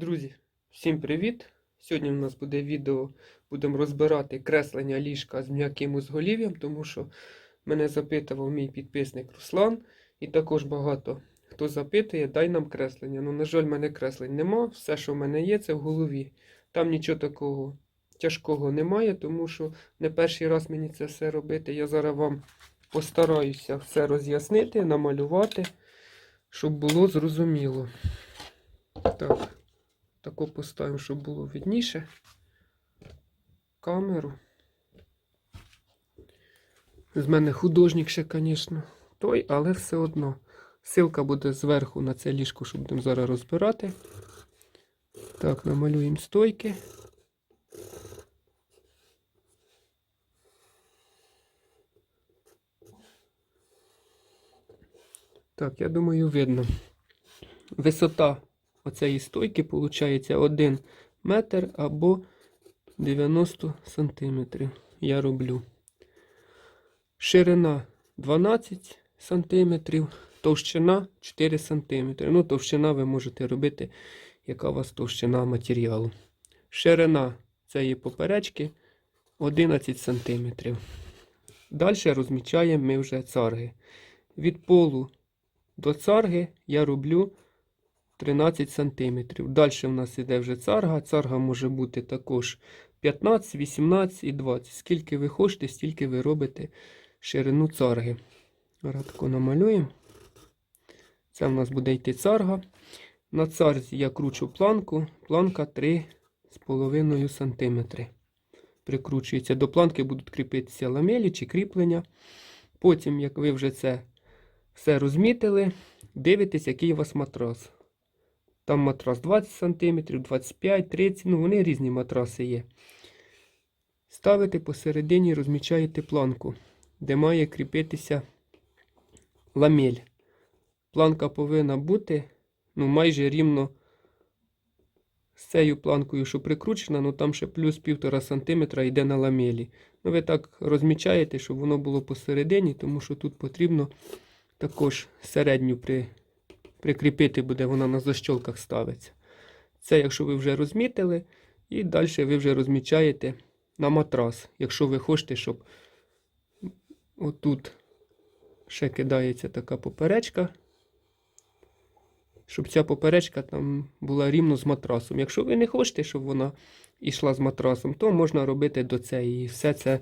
Друзі, всім привіт! Сьогодні у нас буде відео, будемо розбирати креслення ліжка з м'яким узголів'ям, тому що мене запитував мій підписник Руслан, і також багато хто запитує, дай нам креслення. Ну, на жаль, в мене креслень нема. Все, що в мене є, це в голові. Там нічого такого тяжкого немає, тому що не перший раз мені це все робити. Я зараз вам постараюся все роз'яснити, намалювати, щоб було зрозуміло. Так. Тако поставимо, щоб було видніше. Камеру. З мене художник ще, звісно, той, але все одно. Силка буде зверху на це ліжко, щоб будемо зараз розбирати. Так, намалюємо стойки. Так, я думаю, видно. Висота оцеї стойки виходить 1 метр або 90 сантиметрів. Я роблю. Ширина 12 сантиметрів, товщина 4 сантиметри. Ну, товщина ви можете робити, яка у вас товщина матеріалу. Ширина цієї поперечки 11 сантиметрів. Далі розмічаємо ми вже царги. Від полу до царги я роблю 13 см. Далі в нас іде вже царга. Царга може бути також 15, 18 і 20. Скільки ви хочете, стільки ви робите ширину царги. Тако намалюємо. Це в нас буде йти царга. На царзі я кручу планку. Планка 3,5 см. Прикручується. До планки будуть кріпитися ламелі чи кріплення. Потім, як ви вже це все розмітили, дивитесь, який у вас матрас. Там матрас 20 см, 25, 30, ну вони різні матраси є. Ставите посередині, розмічаєте планку, де має кріпитися ламель. Планка повинна бути ну, майже рівно з цією планкою, що прикручена, ну там ще плюс 1,5 см йде на ламелі. Ну, ви так розмічаєте, щоб воно було посередині, тому що тут потрібно також середню при прикріпити буде, вона на защолках ставиться. Це, якщо ви вже розмітили, і далі ви вже розмічаєте на матрас. Якщо ви хочете, щоб отут ще кидається така поперечка, щоб ця поперечка там була рівно з матрасом. Якщо ви не хочете, щоб вона йшла з матрасом, то можна робити до цієї. І все це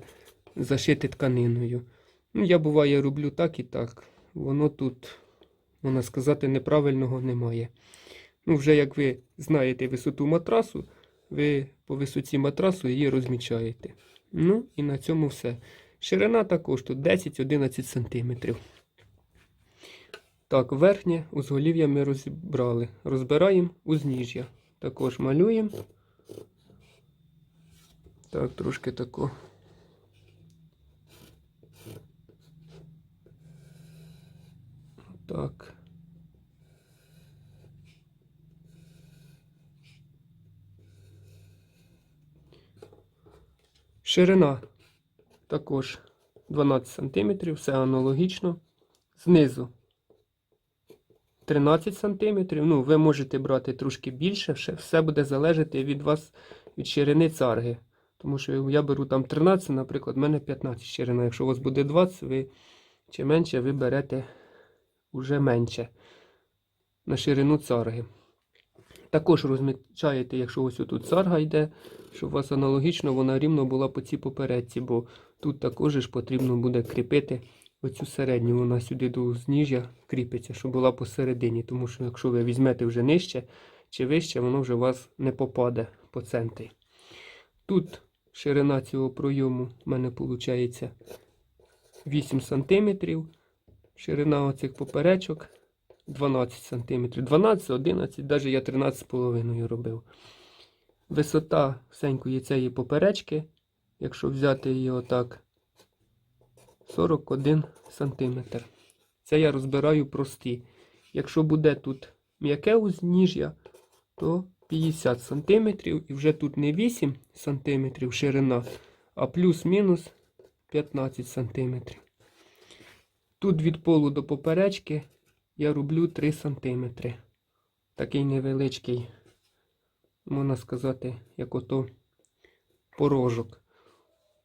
зашити тканиною. Ну, Я буває роблю так і так. Воно тут можна сказати, неправильного немає. Ну, вже як ви знаєте висоту матрасу, ви по висоті матрасу її розмічаєте. Ну, і на цьому все. Ширина також тут 10-11 см. Так, верхнє узголів'я ми розібрали. Розбираємо узніжжя. Також малюємо. Так, трошки тако. Так. Ширина також 12 см, все аналогічно. Знизу 13 см. Ну, ви можете брати трошки більше, все буде залежати від вас, від ширини царги. Тому що я беру там 13, наприклад, в мене 15 ширина. Якщо у вас буде 20, ви чи менше, ви берете уже менше на ширину царги. Також розмічаєте, якщо ось тут царга йде, щоб у вас аналогічно вона рівно була по цій попередці, бо тут також ж потрібно буде кріпити оцю середню, вона сюди до зніжжя кріпиться, щоб була посередині. Тому що якщо ви візьмете вже нижче чи вище, воно вже у вас не попаде по центрі. Тут ширина цього пройому в мене виходить 8 см. Ширина оцих поперечок 12 см. 12, 11, навіть я 13,5 робив. Висота всенької цієї поперечки, якщо взяти її отак, 41 см. Це я розбираю прості. Якщо буде тут м'яке узніжжя, то 50 см. І вже тут не 8 см ширина, а плюс-мінус 15 см. Тут від полу до поперечки я роблю 3 см. Такий невеличкий можна сказати, як ото порожок.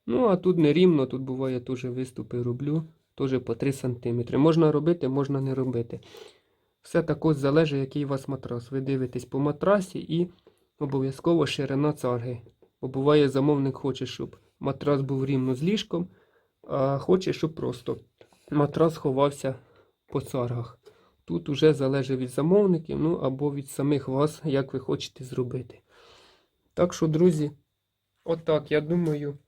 Ну, а тут нерівно, тут буває теж виступи роблю, теж по 3 см. Можна робити, можна не робити. Все також залежить, який у вас матрас. Ви дивитесь по матрасі і обов'язково ширина царги. Бо буває, замовник хоче, щоб матрас був рівно з ліжком, а хоче, щоб просто матрас ховався по царгах. Тут уже залежить від замовників, ну або від самих вас, як ви хочете зробити. Так що, друзі, отак, я думаю,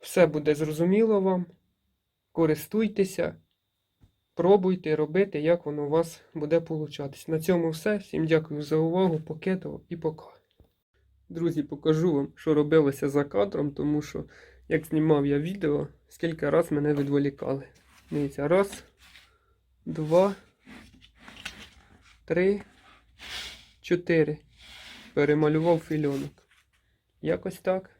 все буде зрозуміло вам. Користуйтеся, пробуйте робити, як воно у вас буде получатись. На цьому все. Всім дякую за увагу. Покетово і пока. Друзі, покажу вам, що робилося за кадром, тому що, як знімав я відео, скільки раз мене відволікали. Дивіться, раз, два, три, чотири. Перемалював фільонок. Якось так.